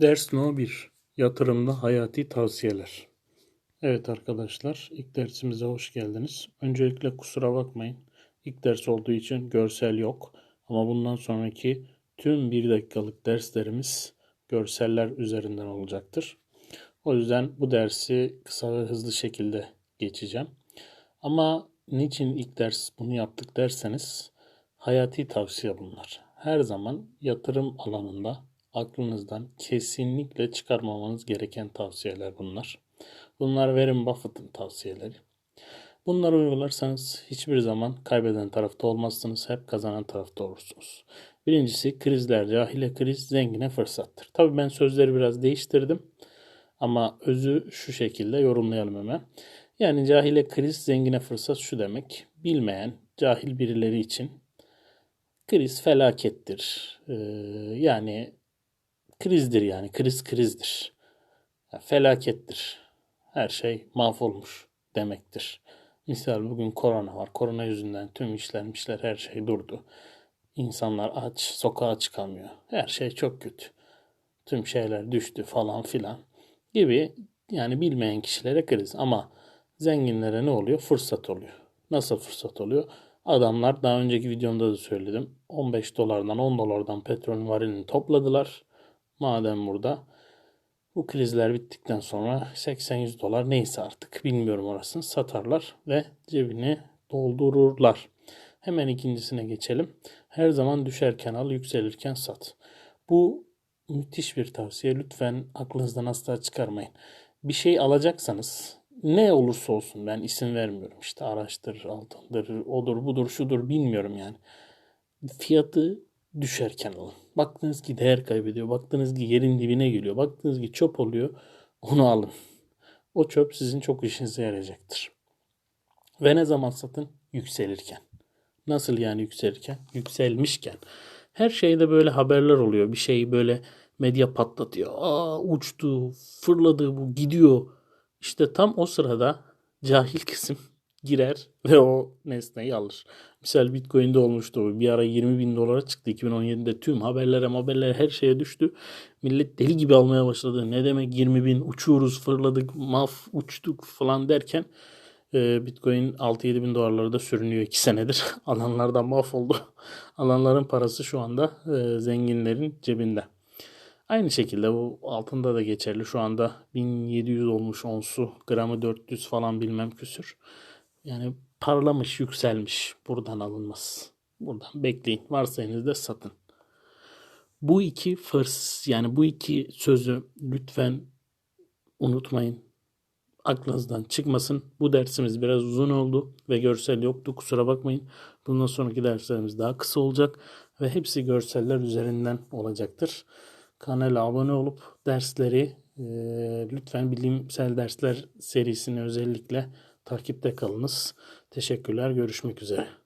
Ders No 1 Yatırımda Hayati Tavsiyeler Evet arkadaşlar ilk dersimize hoş geldiniz. Öncelikle kusura bakmayın. İlk ders olduğu için görsel yok. Ama bundan sonraki tüm bir dakikalık derslerimiz görseller üzerinden olacaktır. O yüzden bu dersi kısa ve hızlı şekilde geçeceğim. Ama niçin ilk ders bunu yaptık derseniz hayati tavsiye bunlar. Her zaman yatırım alanında aklınızdan kesinlikle çıkarmamanız gereken tavsiyeler bunlar. Bunlar Warren Buffett'ın tavsiyeleri. Bunları uygularsanız hiçbir zaman kaybeden tarafta olmazsınız. Hep kazanan tarafta olursunuz. Birincisi krizler cahile kriz, zengine fırsattır. Tabii ben sözleri biraz değiştirdim. Ama özü şu şekilde yorumlayalım hemen. Yani cahile kriz, zengine fırsat şu demek. Bilmeyen, cahil birileri için kriz felakettir. Ee, yani krizdir yani. Kriz krizdir. Felakettir. Her şey mahvolmuş demektir. Misal bugün korona var. Korona yüzünden tüm işler işler her şey durdu. İnsanlar aç, sokağa çıkamıyor. Her şey çok kötü. Tüm şeyler düştü falan filan gibi yani bilmeyen kişilere kriz ama zenginlere ne oluyor? Fırsat oluyor. Nasıl fırsat oluyor? Adamlar daha önceki videomda da söyledim. 15 dolardan 10 dolardan petrol varilini topladılar. Madem burada bu krizler bittikten sonra 80-100 dolar neyse artık bilmiyorum orasını satarlar ve cebini doldururlar. Hemen ikincisine geçelim. Her zaman düşerken al, yükselirken sat. Bu müthiş bir tavsiye. Lütfen aklınızdan asla çıkarmayın. Bir şey alacaksanız ne olursa olsun ben isim vermiyorum. İşte araçtır, altındır, odur, budur, şudur bilmiyorum yani. Fiyatı düşerken alın. Baktınız ki değer kaybediyor. Baktınız ki yerin dibine geliyor. Baktınız ki çöp oluyor. Onu alın. O çöp sizin çok işinize yarayacaktır. Ve ne zaman satın? Yükselirken. Nasıl yani yükselirken? Yükselmişken. Her şeyde böyle haberler oluyor. Bir şey böyle medya patlatıyor. Aa uçtu, fırladı bu gidiyor. İşte tam o sırada cahil kısım girer ve o nesneyi alır. Misal Bitcoin'de olmuştu. Bir ara 20 bin dolara çıktı 2017'de tüm haberlere haberlere her şeye düştü. Millet deli gibi almaya başladı. Ne demek 20 bin uçuyoruz fırladık maf uçtuk falan derken e, Bitcoin 6-7 bin dolarlarda sürünüyor 2 senedir. Alanlar da mahvoldu. Alanların parası şu anda e, zenginlerin cebinde. Aynı şekilde bu altında da geçerli. Şu anda 1700 olmuş onsu. Gramı 400 falan bilmem küsür. Yani parlamış, yükselmiş. Buradan alınmaz. Buradan bekleyin. Varsa elinizde satın. Bu iki fırs yani bu iki sözü lütfen unutmayın. Aklınızdan çıkmasın. Bu dersimiz biraz uzun oldu ve görsel yoktu. Kusura bakmayın. Bundan sonraki derslerimiz daha kısa olacak ve hepsi görseller üzerinden olacaktır. Kanala abone olup dersleri e, lütfen bilimsel dersler serisini özellikle takipte kalınız. Teşekkürler. Görüşmek üzere.